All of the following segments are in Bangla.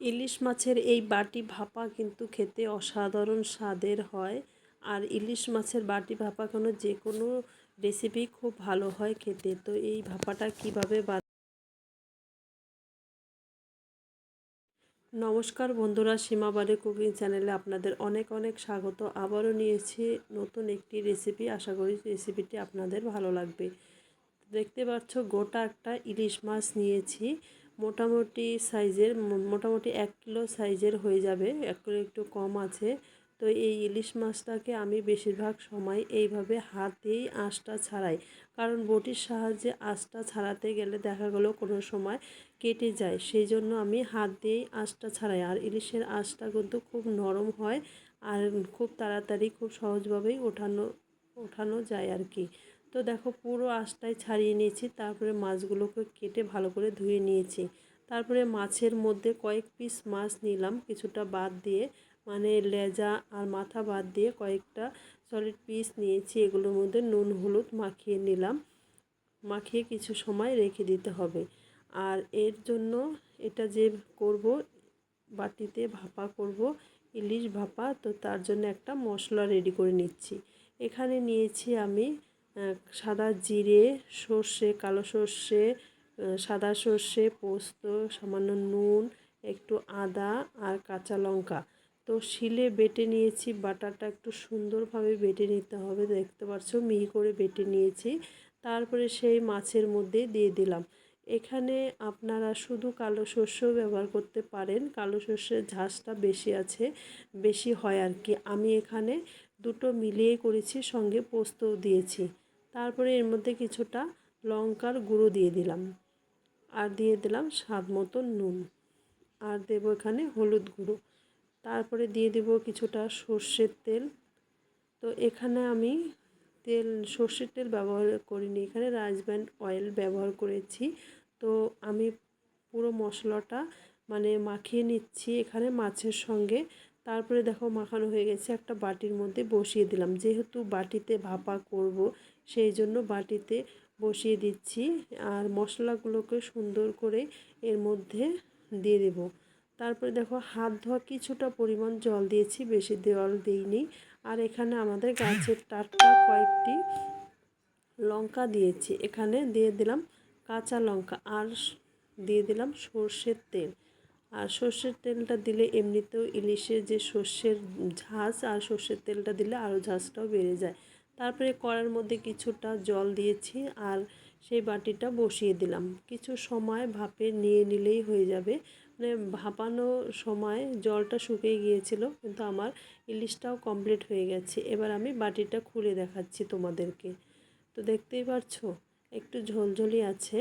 ইলিশ মাছের এই বাটি ভাপা কিন্তু খেতে অসাধারণ স্বাদের হয়। আর ইলিশ মাছের বাটি ভাপা কোনো যে কোনো রেসিপি খুব ভালো হয় খেতে। তো এই ভাপাটা কীভাবে বা নমস্কার বন্ধুরা সীমাবারে কুকিং চ্যানেলে আপনাদের অনেক অনেক স্বাগত। আবারও নিয়েছি নতুন একটি রেসিপি আশা করি রেসিপিটি আপনাদের ভালো লাগবে। দেখতে পাচ্ছ, গোটা একটা ইলিশ মাছ নিয়েছি। মোটামুটি সাইজের মোটামুটি এক কিলো সাইজের হয়ে যাবে, এক কিলো একটু কম আছে। তো এই ইলিশ মাছটাকে আমি বেশিরভাগ সময় এইভাবে হাতেই আঁশটা ছাড়াই। কারণ বটির সাহায্যে আঁশটা ছাড়াতে গেলে দেখা গেলো কোনো সময় কেটে যায়, সেই জন্য আমি হাত দিয়েই আঁশটা ছাড়াই। আর ইলিশের আঁশটা কিন্তু খুব নরম হয় আর খুব তাড়াতাড়ি, খুব সহজভাবেই ওঠানো ওঠানো যায় আর কি। তো দেখো পুরো আঁশটাই ছাড়িয়ে নিয়েছি, তারপরে মাছগুলোকে কেটে ভালো করে ধুয়ে নিয়েছি। তারপরে মাছের মধ্যে কয়েক পিস মাছ নিলাম, কিছুটা বাদ দিয়ে মানে লেজা আর মাথা বাদ দিয়ে কয়েকটা সলিড পিস নিয়েছি, এগুলোর মধ্যে নুন, হলুদ মাখিয়ে নিলাম। মাখিয়ে কিছু সময় রেখে দিতে হবে। আর এর জন্য এটা যে করব, বাটিতে ভাপা করব, ইলিশ ভাপা, তো তার জন্য একটা মশলা রেডি করে নিচ্ছি। এখানে নিয়েছি আমি সাদা জিরে, সর্ষে, কালো সর্ষে সাদা সর্ষে, পোস্ত, সামান্য নুন, একটু আদা আর কাঁচা লঙ্কা। তো শিলে বেটে নিয়েছি, বাটারটা একটু সুন্দরভাবে বেটে নিতে হবে। দেখতে পাচ্ছ, মিহি করে বেটে নিয়েছি। তারপরে সেই মাছের মধ্যে দিয়ে দিলাম। এখানে আপনারা শুধু কালো শস্য ব্যবহার করতে পারেন। কালো শস্যের ঝাঁসটা বেশি আছে, বেশি হয় আর কি। আমি এখানে দুটো মিলিয়ে করেছি, সঙ্গে পোস্তও দিয়েছি। তারপরে এর মধ্যে কিছুটা লঙ্কার গুঁড়ো দিয়ে দিলাম। আর দিয়ে দিলাম স্বাদ মতো নুন। আর দেব এখানে হলুদ গুঁড়ো। তারপরে দিয়ে দেব কিছুটা সর্ষের তেল। তো এখানে আমি তেল, সর্ষের তেল ব্যবহার করিনি। এখানে রাইস ব্যান্ড অয়েল ব্যবহার করেছি। তো আমি পুরো মশলাটা মানে মাখিয়ে নিচ্ছি এখানে মাছের সঙ্গে। তারপরে দেখো মাখানো হয়ে গেছে একটা বাটির মধ্যে বসিয়ে দিলাম। যেহেতু বাটিতে ভাপা করব, সেই জন্য বাটিতে বসিয়ে দিচ্ছি আর মশলাগুলোকে সুন্দর করে এর মধ্যে দিয়ে দেব। তারপরে দেখো হাত ধোয়া কিছুটা পরিমাণ জল দিয়েছি, বেশি জল দিইনি। আর এখানে আমাদের গাছের টাটকা কয়েকটি লঙ্কা দিয়েছি। এখানে দিয়ে দিলাম কাঁচা লঙ্কা আর দিয়ে দিলাম সর্ষের তেল। আর সর্ষের তেলটা দিলে এমনিতেও ইলিশের যে সর্ষের ঝাঁজ আর সর্ষের তেলটা দিলে আরও ঝাঁজটাও বেড়ে যায়। তারপরে কড়ার মধ্যে কিছুটা জল দিয়েছি আর সেই বাটিটা বসিয়ে দিলাম। কিছু সময় ভাপে নিয়ে নিলেই হয়ে যাবে। মানে ভাপানো সময় জলটা শুকিয়ে গিয়েছিল, কিন্তু আমার ইলিশটাও কমপ্লিট হয়ে গেছে। এবার আমি বাটিটা খুলে দেখাচ্ছি তোমাদেরকে। তো দেখতেই পারছ, একটু ঝোলঝলি আছে।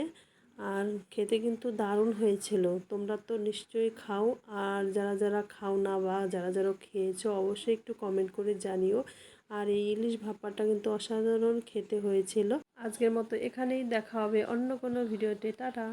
আর খেতে কিন্তু দারুণ হয়েছিল। তোমরা তো নিশ্চয়ই খাও। আর যারা যারা খাও না বা যারা যারা খেয়েছো, অবশ্যই একটু কমেন্ট করে জানিও। আর এই ইলিশ ভাপাটা কিন্তু অসাধারণ খেতে হয়েছিল। আজকের মতো এখানেই দেখা হবে অন্য কোনো ভিডিওতে। টাটা!